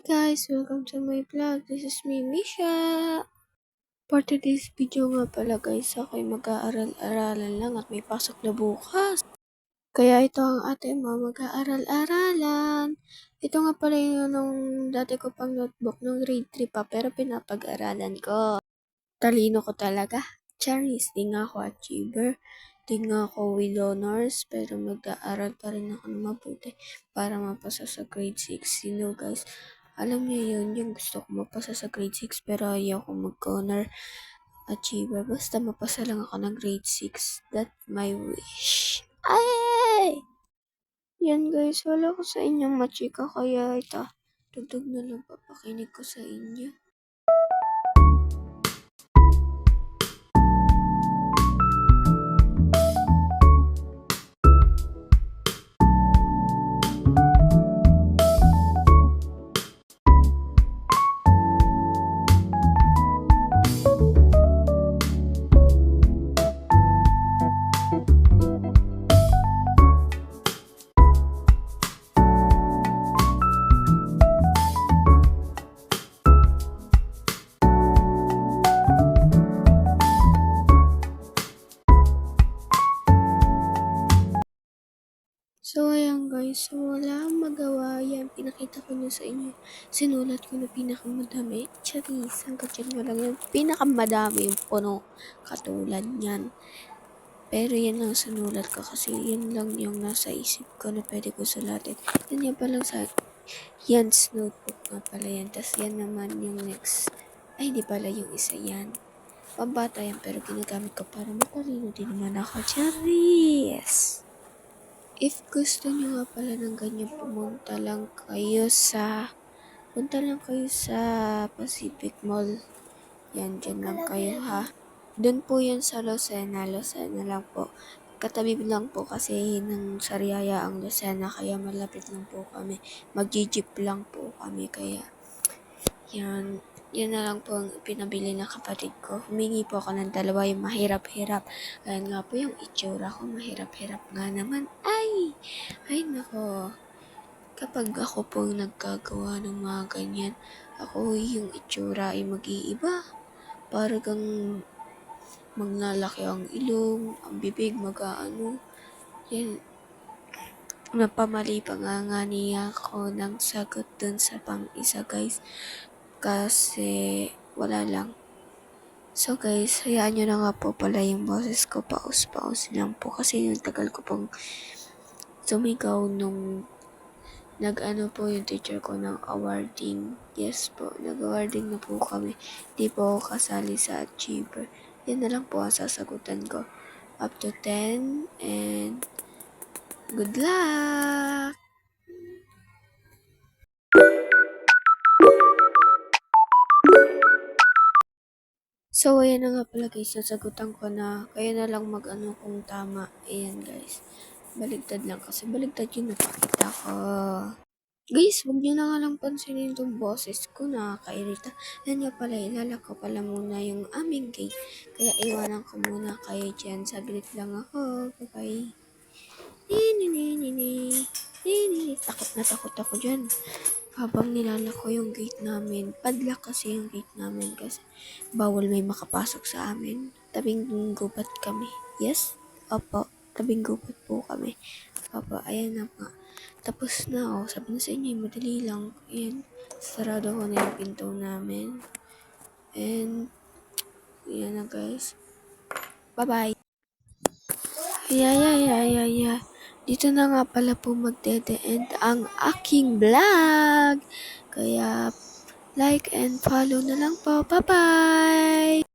guys! Welcome to my vlog. This is me, Misha. For today's video nga pala guys, ako'y mag-aaral-aralan lang at may pasok na bukas. Kaya ito ang ating mga mag-aaral-aralan. Ito nga pala yung nung dati ko pang notebook nung grade 3 pa pero pinapag-aralan ko. Talino ko talaga. Charis, di nga ako achiever. Di nga ako with honors pero mag-aaral pa rin ako ng mabuti para mapasa sa grade 6. You know guys, alam niyo yun, yung gusto ko mapasa sa grade 6 pero ayaw ko mag-honor achiever. Basta mapasa lang ako ng grade 6. That's my wish. Ay! Yan guys, wala ko sa inyo machika kaya ito. Tugtog na lang papakinig ko sa inyo. So, ayan guys. So, wala akong magawa. Yan, pinakita ko na sa inyo. Sinulat ko na pinakamadami. Charis, hanggang dyan mo lang yan. Pinakamadami yung puno. Katulad yan. Pero yan lang sinulat ko kasi yan lang yung nasa isip ko na pwede ko sulatin. Yan yan pa lang sa... Yan, notebook nga pala yan. Tapos yan naman yung next. Ay, di pala yung isa yan. Pambata yan pero ginagamit ko para matalino din naman ako. Charis! If gusto nyo nga pala ng ganyan, pumunta lang kayo sa, punta lang kayo sa Pacific Mall. Yan, dyan lang kayo ha. Doon po yan sa Lucena, Lucena lang po. Katabi lang po kasi ng Sariaya ang Lucena, kaya malapit lang po kami. Mag-jeep lang po kami, kaya yan. Yan na lang po ang pinabili ng kapatid ko. Humingi po ako ng dalawa yung mahirap-hirap. Ayan nga po yung itsura ko, mahirap-hirap nga naman. Ay! Ay nako. Kapag ako po nagkagawa ng mga ganyan, ako yung itsura ay mag-iiba. Parang maglalaki ang ilong, ang bibig mag-aano. Yan. Napamali pa nga nga niya ako ng sagot dun sa pang isa guys. Kasi wala lang. So guys, hayaan nyo na nga po pala yung boses ko. Paus-paus lang po. Kasi yung tagal ko pong sumigaw nung nag-ano po yung teacher ko ng awarding. Yes po, nag-awarding na po kami. Di po ako kasali sa achiever. Yan na lang po ang sasagutan ko. Up to 10 and good luck! So, ayan na nga pala guys, nasagutan ko na. Kaya na lang mag-ano kung tama. Ayan guys. Baligtad lang kasi baligtad yung napakita ko. Guys, huwag nyo na nga lang pansinin itong boses ko na kairita. Yan nga pala, ilalak ko pala muna yung aming gate. Kaya iwanan ko muna kayo dyan. Saglit lang ako. Bye-bye. Ni-ni-ni-ni-ni. Ni-ni. Takot na takot ako dyan habang nilalak ko yung gate namin, padlock kasi yung gate namin kasi bawal may makapasok sa amin. Tabing gubat kami. Yes? Opo, tabing gubat po kami. Opo, ayan na nga. Tapos na oh, sabi na sa inyo, madali lang. Ayan, sarado ko na yung pinto namin. And, ayan na guys. Bye-bye. Yeah, yeah, yeah, yeah, yeah. Dito na nga pala po magdede-end ang aking vlog. Kaya, like and follow na lang po. Bye-bye!